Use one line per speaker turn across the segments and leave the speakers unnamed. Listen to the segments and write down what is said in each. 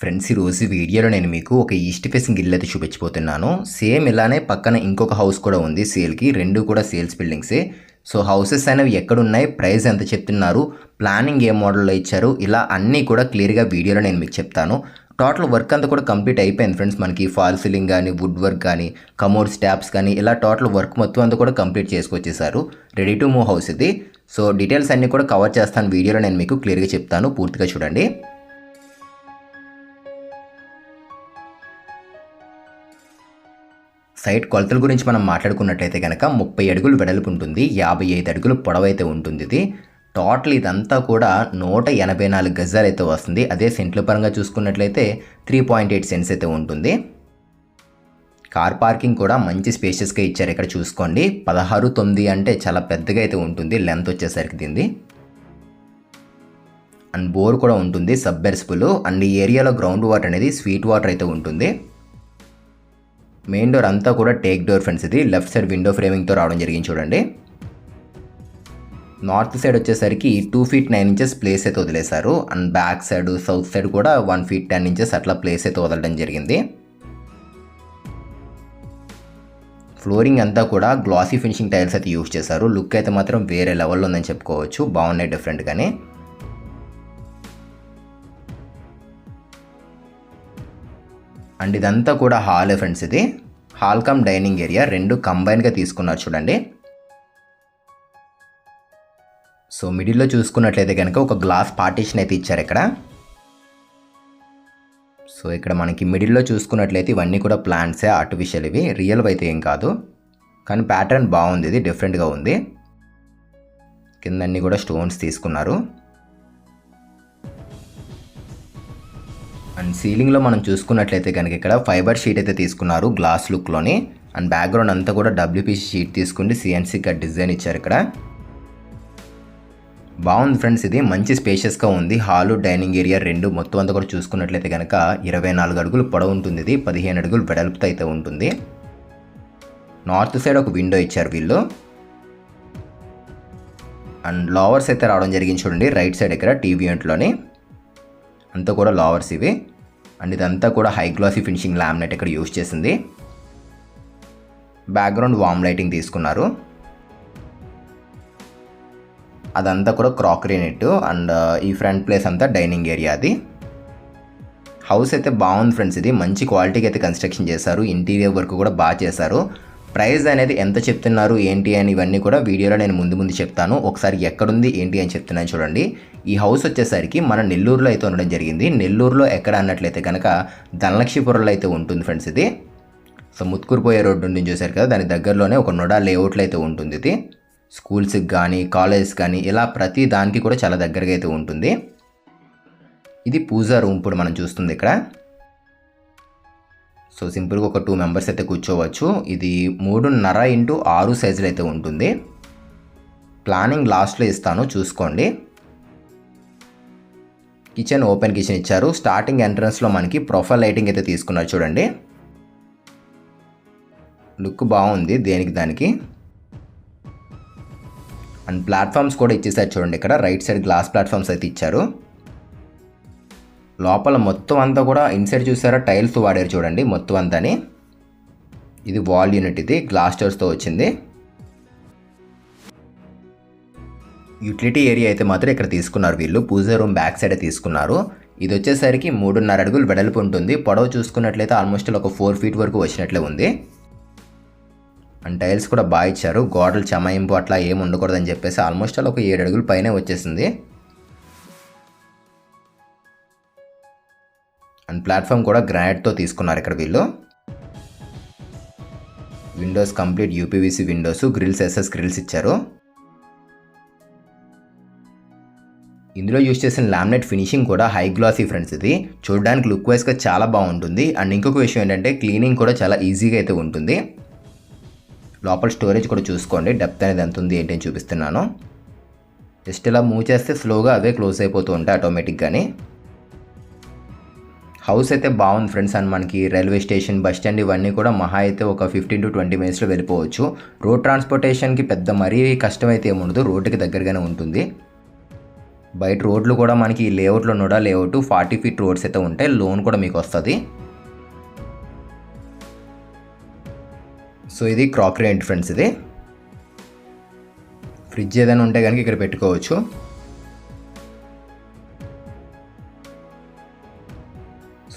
Friends ఈరోజు వీడియోలో నేను మీకు ఒక ఈస్ట్ ఫేసింగ్ ఇల్లు అయితే చూపించిపోతున్నాను సేమ్ ఇలానే పక్కన ఇంకొక హౌస్ కూడా ఉంది సేల్కి రెండు కూడా సేల్స్ బిల్డింగ్సే. సో హౌసెస్ అనేవి ఎక్కడున్నాయి ప్రైస్ ఎంత చెప్తున్నారు ప్లానింగ్ ఏ మోడల్లో ఇచ్చారు ఇలా అన్నీ కూడా క్లియర్గా వీడియోలో నేను మీకు చెప్తాను. టోటల్ వర్క్ అంతా కూడా కంప్లీట్ అయిపోయింది ఫ్రెండ్స్ మనకి ఫాల్ సీలింగ్ కానీ వుడ్ వర్క్ కానీ కమోడ్ స్టాప్స్ కానీ ఇలా టోటల్ వర్క్ మొత్తం అంతా కూడా కంప్లీట్ చేసుకొచ్చేసారు. రెడీ టు మూవ్ హౌస్ ఇది. సో డీటెయిల్స్ అన్నీ కూడా కవర్ చేస్తాను వీడియోలో నేను మీకు క్లియర్గా చెప్తాను పూర్తిగా చూడండి. సైట్ కొలతల గురించి మనం మాట్లాడుకున్నట్టయితే కనుక ముప్పై అడుగులు వెడల్పు ఉంటుంది యాభై ఐదు అడుగులు పొడవైతే ఉంటుంది. ఇది టోటల్ ఇదంతా కూడా నూట ఎనభై నాలుగు గజాలు అయితే వస్తుంది. అదే సెంట్ల పరంగా చూసుకున్నట్లయితే త్రీ పాయింట్ ఎయిట్ సెంట్స్ అయితే ఉంటుంది. కార్ పార్కింగ్ కూడా మంచి స్పేషియస్గా ఇచ్చారు ఇక్కడ చూసుకోండి. పదహారు తొమ్మిది అంటే చాలా పెద్దగా అయితే ఉంటుంది. లెంత్ వచ్చేసరికి దీన్ని అండ్ బోర్ కూడా ఉంటుంది సబ్బెర్సిబుల్. అండ్ ఈ ఏరియాలో గ్రౌండ్ వాటర్ అనేది స్వీట్ వాటర్ అయితే ఉంటుంది. మెయిన్ డోర్ అంతా కూడా టేక్ డోర్ ఫ్రెండ్స్ ఇది. లెఫ్ట్ సైడ్ విండో ఫ్రేమింగ్తో రావడం జరిగింది చూడండి. నార్త్ సైడ్ వచ్చేసరికి two feet nine inches place అయితే వదిలేశారు. And back side south side కూడా వన్ ఫీట్ టెన్ ఇంచెస్ అట్లా ప్లేస్ అయితే వదలడం జరిగింది. ఫ్లోరింగ్ అంతా కూడా గ్లాసీ ఫినిషింగ్ టైల్స్ అయితే యూజ్ చేశారు. లుక్ అయితే మాత్రం వేరే లెవెల్లో ఉందని చెప్పుకోవచ్చు. బాగున్నాయి డిఫరెంట్గానే. అండ్ ఇదంతా కూడా హాల్ ఫ్రెండ్స్ ఇది. Hall come dining area. రెండు కంబైన్గా తీసుకున్నారు చూడండి. సో మిడిల్లో చూసుకున్నట్లయితే కనుక ఒక గ్లాస్ పార్టీషన్ అయితే ఇచ్చారు ఇక్కడ. సో ఇక్కడ మనకి మిడిల్లో చూసుకున్నట్లయితే ఇవన్నీ కూడా ప్లాంట్సే ఆర్టిఫిషియల్ ఇవి. రియల్ అయితే ఏం కాదు. కానీ ప్యాటర్న్ బాగుంది. ఇది డిఫరెంట్గా ఉంది. కింద అన్నీ కూడా స్టోన్స్ తీసుకున్నారు. అండ్ సీలింగ్లో మనం చూసుకున్నట్లయితే కనుక ఇక్కడ ఫైబర్ షీట్ అయితే తీసుకున్నారు గ్లాస్ లుక్లోని. అండ్ బ్యాక్గ్రౌండ్ అంతా కూడా డబ్ల్యూపీసీ షీట్ తీసుకుని సిఎన్సీ కట్ డిజైన్ ఇచ్చారు ఇక్కడ. బాగుంది ఫ్రెండ్స్ ఇది. మంచి స్పేషియస్గా ఉంది. హాలు డైనింగ్ ఏరియా రెండు మొత్తం అంతా కూడా చూసుకున్నట్లయితే కనుక ఇరవై నాలుగు అడుగులు పొడవు ఉంటుంది ఇది. పదిహేను అడుగులు వెడల్పుతో అయితే ఉంటుంది. నార్త్ సైడ్ ఒక విండో ఇచ్చారు వీళ్ళు. అండ్ లోవర్స్ అయితే రావడం జరిగింది చూడండి. రైట్ సైడ్ ఇక్కడ టీవీ యూనిట్లోని. అంతా కూడా లావర్స్ ఇవి. అండ్ ఇదంతా కూడా హై గ్లాసీ ఫినిషింగ్ లామినేట్ ఇక్కడ యూజ్ చేసింది. బ్యాక్గ్రౌండ్ వామ్ లైటింగ్ తీసుకున్నారు. అదంతా కూడా క్రాకరీ నెట్ అండ్ uh, ఈ ఫ్రంట్ ప్లేస్ అంతా డైనింగ్ ఏరియా అది. హౌస్ అయితే బాగుంది ఫ్రెండ్స్ ఇది. మంచి క్వాలిటీకి అయితే కన్స్ట్రక్షన్ చేశారు. ఇంటీరియర్ వర్క్ కూడా బాగా చేశారు. ప్రైస్ అనేది ఎంత చెప్తున్నారు ఏంటి అని ఇవన్నీ కూడా వీడియోలో నేను ముందు ముందు చెప్తాను. ఒకసారి ఎక్కడుంది ఏంటి అని చెప్తున్నాను చూడండి. ఈ హౌస్ వచ్చేసరికి మన నెల్లూరులో అయితే ఉండడం జరిగింది. నెల్లూరులో ఎక్కడ అన్నట్లయితే కనుక ధనలక్ష్మీపురంలో అయితే ఉంటుంది ఫ్రెండ్స్ ఇది. సో ముత్కూరుపోయే రోడ్డు నుంచి చూశారు కదా దాని దగ్గరలోనే ఒక నొడా లేఅవుట్లో అయితే ఉంటుంది ఇది. స్కూల్స్కి కానీ కాలేజెస్ కానీ ఇలా ప్రతి దానికి కూడా చాలా దగ్గరగా అయితే ఉంటుంది. ఇది పూజా రూమ్ ఇప్పుడు మనం చూస్తుంది ఇక్కడ. సో సింపుల్గా ఒక టూ మెంబర్స్ అయితే కూర్చోవచ్చు. ఇది మూడున్నర ఇంటూ ఆరు సైజులు అయితే ఉంటుంది. ప్లానింగ్ లాస్ట్లో ఇస్తాను చూసుకోండి. కిచెన్ ఓపెన్ కిచెన్ ఇచ్చారు. స్టార్టింగ్ ఎంట్రన్స్లో మనకి ప్రొఫైల్ లైటింగ్ అయితే తీసుకున్నారు చూడండి. లుక్ బాగుంది దేనికి దానికి. అండ్ ప్లాట్ఫామ్స్ కూడా ఇచ్చేసారు చూడండి ఇక్కడ. రైట్ సైడ్ గ్లాస్ ప్లాట్ఫామ్స్ అయితే ఇచ్చారు. లోపల మొత్తం అంతా కూడా ఇన్సైడ్ చూసారా? టైల్స్ వాడారు చూడండి మొత్తం అంతాని. ఇది వాల్ యూనిట్ ఇది గ్లాస్టర్స్తో వచ్చింది. యూటిలిటీ ఏరియా అయితే మాత్రం ఇక్కడ తీసుకున్నారు వీళ్ళు. పూజ రూమ్ బ్యాక్ సైడ్ తీసుకున్నారు. ఇది వచ్చేసరికి మూడున్నర అడుగులు వెడల్పు ఉంటుంది. పొడవు చూసుకున్నట్లయితే ఆల్మోస్ట్ ఒక ఫోర్ ఫీట్ వరకు వచ్చినట్లే ఉంది. అండ్ టైల్స్ కూడా బాగా ఇచ్చారు. గోడలు చమాయింపు అట్లా ఏమి ఉండకూడదని చెప్పేసి ఆల్మోస్ట్ అలా ఒక ఏడు అడుగులు పైనే వచ్చేసింది. అండ్ ప్లాట్ఫామ్ కూడా గ్రానైట్తో తీసుకున్నారు ఇక్కడ వీళ్ళు. Windows complete UPVC windows grills SS grills ఇచ్చారు. ఇందులో యూజ్ చేసిన లామినేట్ ఫినిషింగ్ కూడా హై గ్లాసీ ఫ్రెండ్స్ ఇది. చూడడానికి లుక్ వైజ్గా చాలా బాగుంటుంది. అండ్ ఇంకొక విషయం ఏంటంటే క్లీనింగ్ కూడా చాలా ఈజీగా అయితే ఉంటుంది. లోపల స్టోరేజ్ కూడా చూసుకోండి. డెప్త్ అనేది ఎంత ఉంది ఏంటి అని చూపిస్తున్నాను. జస్ట్ ఇలా మూవ్ చేస్తే స్లోగా అవే క్లోజ్ అయిపోతూ ఉంటాయి ఆటోమేటిక్గానే హౌస్ అయితే బాగుంది ఫ్రెండ్స్ అండ్ మనకి రైల్వే స్టేషన్ బస్ స్టాండ్ ఇవన్నీ కూడా మహా అయితే ఒక ఫిఫ్టీన్ టు ట్వంటీ మినిట్స్లో వెళ్ళిపోవచ్చు. రోడ్ ట్రాన్స్పోర్టేషన్కి పెద్ద మరీ కష్టం అయితే ఏముండదు రోడ్డుకి దగ్గరగానే ఉంటుంది. బయట రోడ్లు కూడా మనకి ఈ లేఅవుట్లో నోడా లేఅవుట్ ఫార్టీ ఫీట్ రోడ్స్ అయితే ఉంటాయి. లోన్ కూడా మీకు వస్తుంది. సో ఇది క్రాకరీ ఏంటి ఫ్రెండ్స్ ఇది. ఫ్రిడ్జ్ ఏదైనా ఉంటే కనుక ఇక్కడ పెట్టుకోవచ్చు.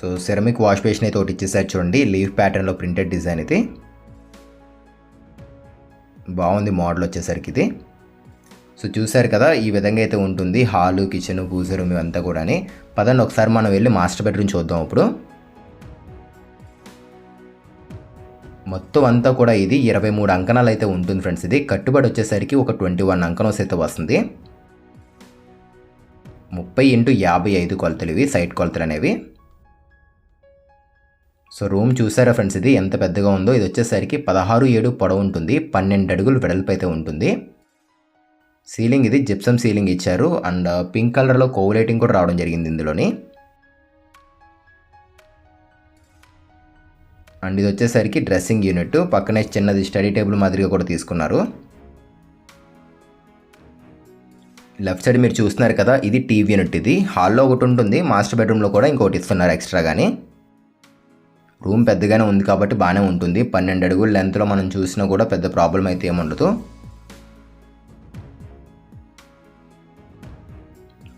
సో సెరమిక్ వాష్ బేసిన్ అయితే ఒకటి ఇచ్చేసారు చూడండి. లీఫ్ ప్యాటర్న్లో ప్రింటెడ్ డిజైన్ ఇది. బాగుంది మోడల్ వచ్చేసరికి ఇది. సో చూసారు కదా ఈ విధంగా అయితే ఉంటుంది. హాలు కిచెన్ పూజ రూమ్ ఇవంతా కూడా పదండి ఒకసారి మనం వెళ్ళి మాస్టర్ బెడ్రూమ్ చూద్దాం ఇప్పుడు. మొత్తం అంతా కూడా ఇది ఇరవై మూడు అంకణాలు అయితే ఉంటుంది ఫ్రెండ్స్ ఇది. కట్టుబడి వచ్చేసరికి ఒక ట్వంటీ వన్ అంకణం అయితే వస్తుంది. ముప్పై ఇంటూ యాభై ఐదు కొలతలు ఇవి సైడ్ కొలతలు అనేవి. సో రూమ్ చూసారా ఫ్రెండ్స్ ఇది? ఎంత పెద్దగా ఉందో? ఇది వచ్చేసరికి పదహారు ఏడు పొడవు ఉంటుంది. పన్నెండు అడుగులు వెడల్పు అయితే ఉంటుంది. సీలింగ్ ఇది జిప్సమ్ సీలింగ్ ఇచ్చారు. అండ్ పింక్ కలర్లో కోవులైటింగ్ కూడా రావడం జరిగింది ఇందులోని. అండ్ ఇది వచ్చేసరికి డ్రెస్సింగ్ యూనిట్. పక్కనే చిన్నది స్టడీ టేబుల్ మాదిరిగా కూడా తీసుకున్నారు. లెఫ్ట్ సైడ్ మీరు చూస్తున్నారు కదా ఇది టీవీ యూనిట్ ఇది. హాల్లో ఒకటి ఉంటుంది. మాస్టర్ బెడ్రూమ్లో కూడా ఇంకోటి ఇస్తున్నారు ఎక్స్ట్రా కానీ రూమ్ పెద్దగానే ఉంది కాబట్టి బాగానే ఉంటుంది. పన్నెండు అడుగుల లెంత్లో మనం చూసినా కూడా పెద్ద ప్రాబ్లం అయితే ఏముండదు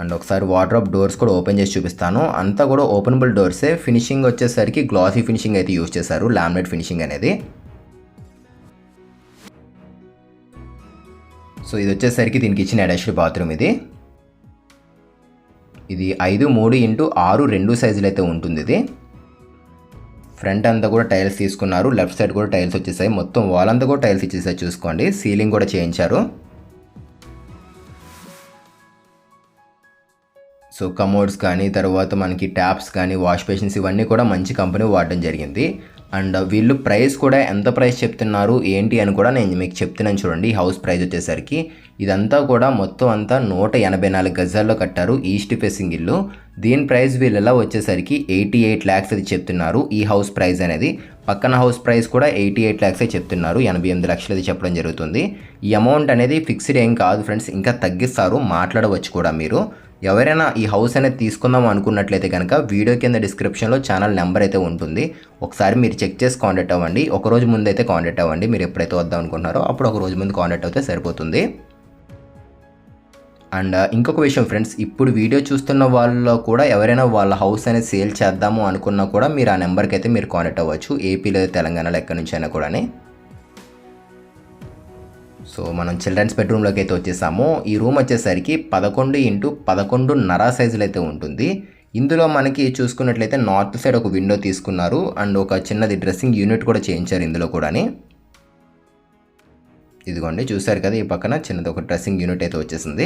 అండ్ ఒకసారి వాటర్ డోర్స్ కూడా ఓపెన్ చేసి చూపిస్తాను. అంతా కూడా ఓపెనబుల్ డోర్సే. ఫినిషింగ్ వచ్చేసరికి గ్లాసీ ఫినిషింగ్ అయితే యూజ్ చేశారు. లామినేట్ ఫినిషింగ్ అనేది. సో ఇది వచ్చేసరికి దీనికి ఇచ్చిన అటాచ్డ్ బాత్రూమ్ ఇది. ఇది ఐదు మూడు ఇంటూ ఆరు రెండు సైజులు అయితే ఉంటుంది ఇది. ఫ్రంట్ అంతా కూడా టైల్స్ తీసుకున్నారు. లెఫ్ట్ సైడ్ కూడా టైల్స్ వచ్చేసాయి. మొత్తం వాల్ అంతా కూడా టైల్స్ ఇచ్చేసాయి చూసుకోండి. సీలింగ్ కూడా చేయించారు. సో కమోడ్స్ కానీ తర్వాత మనకి ట్యాప్స్ కానీ వాష్ బేసిన్స్ ఇవన్నీ కూడా మంచి కంపెనీ వాడడం జరిగింది. అండ్ వీళ్ళు ప్రైస్ కూడా ఎంత ప్రైస్ చెప్తున్నారు ఏంటి అని కూడా నేను మీకు చెప్తున్నాను చూడండి. హౌస్ ప్రైస్ వచ్చేసరికి ఇదంతా కూడా మొత్తం అంతా నూట ఎనభై నాలుగు గజాల్లో కట్టారు ఈస్ట్ ఫేసింగ్ ఇల్లు. దీని ప్రైస్ వీళ్ళలా వచ్చేసరికి ఎయిటీ ఎయిట్ ల్యాక్స్ అది చెప్తున్నారు ఈ హౌస్ ప్రైస్ అనేది. పక్కన హౌస్ ప్రైస్ కూడా ఎయిటీ ఎయిట్ ల్యాక్సే చెప్తున్నారు ఎనభై ఎనిమిది లక్షలు అది చెప్పడం జరుగుతుంది. ఈ అమౌంట్ అనేది ఫిక్స్డ్ ఏం కాదు ఫ్రెండ్స్ ఇంకా తగ్గిస్తారు మాట్లాడవచ్చు కూడా మీరు. ఎవరైనా ఈ హౌస్ అనేది తీసుకుందాం అనుకున్నట్లయితే కనుక వీడియో కింద డిస్క్రిప్షన్లో ఛానల్ నెంబర్ అయితే ఉంటుంది. ఒకసారి మీరు చెక్ చేసి కాంటాక్ట్ అవ్వండి. ఒక రోజు ముందు అయితే కాంటాక్ట్ అవ్వండి. మీరు ఎప్పుడైతే వద్దాం అనుకుంటున్నారో అప్పుడు ఒక రోజు ముందు కాంటాక్ట్ అయితే సరిపోతుంది. అండ్ uh, ఇంకొక విషయం ఫ్రెండ్స్ ఇప్పుడు వీడియో చూస్తున్న వాళ్ళలో కూడా ఎవరైనా వాళ్ళ హౌస్ అనేది సేల్ చేద్దాము అనుకున్నా కూడా మీరు ఆ నెంబర్కి అయితే మీరు కాంటాక్ట్ అవ్వచ్చు. ఏపీలో తెలంగాణలో ఎక్కడి నుంచి అయినా కూడా సో మనం చిల్డ్రన్స్ బెడ్రూమ్లోకి అయితే వచ్చేసాము. ఈ రూమ్ వచ్చేసరికి పదకొండు ఇంటూ పదకొండున్నర సైజులు అయితే ఉంటుంది. ఇందులో మనకి చూసుకున్నట్లయితే నార్త్ సైడ్ ఒక విండో తీసుకున్నారు. అండ్ ఒక చిన్నది డ్రెస్సింగ్ యూనిట్ కూడా చేయించారు ఇందులో కూడాని. ఇదిగోండి చూసారు కదా ఈ పక్కన చిన్నది ఒక డ్రెస్సింగ్ యూనిట్ అయితే వచ్చేసింది.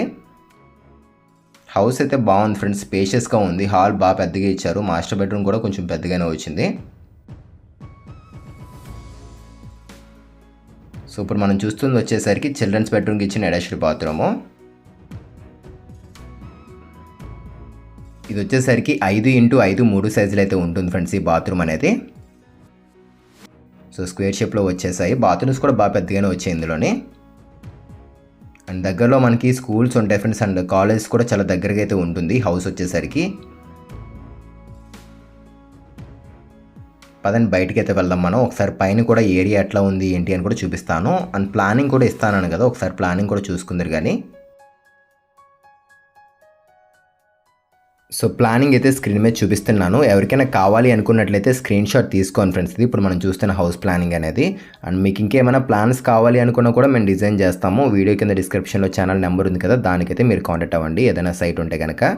హౌస్ అయితే బాగుంది ఫ్రెండ్స్ స్పేషియస్గా ఉంది. హాల్ బాగా పెద్దగా ఇచ్చారు. మాస్టర్ బెడ్రూమ్ కూడా కొంచెం పెద్దగానే వచ్చింది. సో ఇప్పుడు మనం చూస్తుంది వచ్చేసరికి చిల్డ్రన్స్ బెడ్రూమ్కి ఇచ్చిన అటాచ్డ్ బాత్రూము. ఇది వచ్చేసరికి ఐదు ఇంటూ ఐదు మూడు సైజులు అయితే ఉంటుంది ఫ్రెండ్స్ ఈ బాత్రూమ్ అనేది. సో స్క్వేర్ షేప్లో వచ్చేసాయి. బాత్రూమ్స్ కూడా బాగా పెద్దగానే వచ్చాయి ఇందులోని. అండ్ దగ్గరలో మనకి స్కూల్స్ ఉంటాయి ఫ్రెండ్స్. అండ్ కాలేజ్ కూడా చాలా దగ్గరగా అయితే ఉంటుంది. హౌస్ వచ్చేసరికి. పదండి బయటికి అయితే వెళ్దాం మనం. ఒకసారి పైన కూడా ఏరియా ఎట్లా ఉంది ఏంటి అని కూడా చూపిస్తాను. అండ్ ప్లానింగ్ కూడా ఇస్తాను కదా ఒకసారి ప్లానింగ్ కూడా చూసుకుందరు కానీ సో ప్లానింగ్ అయితే స్క్రీన్ మీద చూపిస్తున్నాను. ఎవరికైనా కావాలి అనుకున్నట్లయితే స్క్రీన్ షాట్ తీసుకోండి ఫ్రెండ్స్. ఇది ఇప్పుడు మనం చూస్తున్న హౌస్ ప్లానింగ్ అనేది. అండ్ మీకు ఇంకేమైనా ప్లాన్స్ కావాలి అనుకున్నా కూడా మేము డిజైన్ చేస్తాము. వీడియో కింద డిస్క్రిప్షన్లో ఛానల్ నెంబర్ ఉంది కదా దానికైతే మీరు కాంటాక్ట్ అవ్వండి. ఏదైనా సైట్ ఉంటే కనుక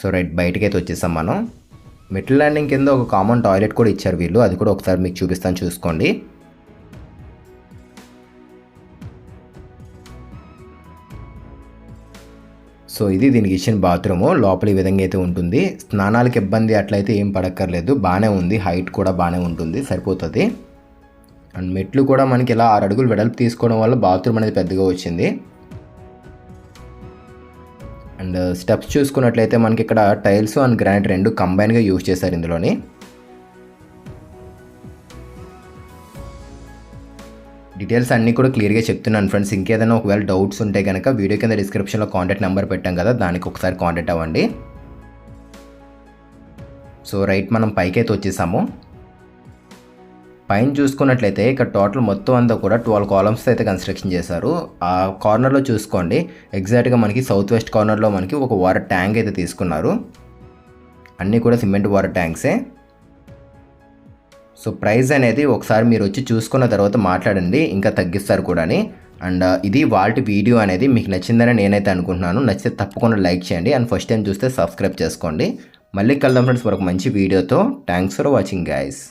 సో రైట్ బయటకి అయితే వచ్చేసాం మనం. మిడిల్ ల్యాండింగ్ కింద ఒక కామన్ టాయిలెట్ కూడా ఇచ్చారు వీళ్ళు. అది కూడా ఒకసారి మీకు చూపిస్తాను చూసుకోండి. సో ఇది దీనికి ఇచ్చిన బాత్రూము. లోపల ఈ విధంగా అయితే ఉంటుంది. స్నానాలకు ఇబ్బంది అట్లయితే ఏం పడక్కర్లేదు. బాగానే ఉంది. హైట్ కూడా బాగానే ఉంటుంది. సరిపోతుంది. అండ్ మెట్లు కూడా మనకి ఇలా ఆరు అడుగులు వెడల్పు తీసుకోవడం వల్ల బాత్రూమ్ అనేది పెద్దగా వచ్చింది. అండ్ uh, స్టెప్స్ చూసుకున్నట్లయితే మనకి ఇక్కడ టైల్స్ అండ్ గ్రానైట్ రెండు కంబైన్గా యూజ్ చేశారు ఇందులోని. డీటెయిల్స్ అన్నీ కూడా క్లియర్గా చెప్తున్నాను ఫ్రెండ్స్ ఇంకేదైనా ఒకవేళ డౌట్స్ ఉంటే కనుక వీడియో కింద డిస్క్రిప్షన్లో కాంటాక్ట్ నెంబర్ పెట్టాం కదా దానికి ఒకసారి కాంటాక్ట్ అవ్వండి. సో రైట్ మనం పైకి అయితే వచ్చేసాము. పైన చూసుకున్నట్లయితే ఇక్కడ టోటల్ మొత్తం అంతా కూడా ట్వెల్వ్ కాలమ్స్ అయితే కన్స్ట్రక్షన్ చేశారు. ఆ కార్నర్లో చూసుకోండి. ఎగ్జాక్ట్గా మనకి సౌత్ వెస్ట్ కార్నర్లో మనకి ఒక వాటర్ ట్యాంక్ అయితే తీసుకున్నారు. అన్నీ కూడా సిమెంట్ వాటర్ ట్యాంక్సే. సో ప్రైస్ అనేది ఒకసారి మీరు వచ్చి చూసుకున్న తర్వాత మాట్లాడండి ఇంకా తగ్గిస్తారు కూడాని. అండ్ ఇది వాటి వీడియో అనేది మీకు నచ్చిందని నేనైతే అనుకుంటున్నాను. నచ్చితే తప్పకుండా లైక్ చేయండి. అండ్ ఫస్ట్ టైం చూస్తే సబ్స్క్రైబ్ చేసుకోండి. మళ్ళీ కలుద్దాం ఫ్రెండ్స్ మరొక మంచి వీడియోతో. Thanks for watching guys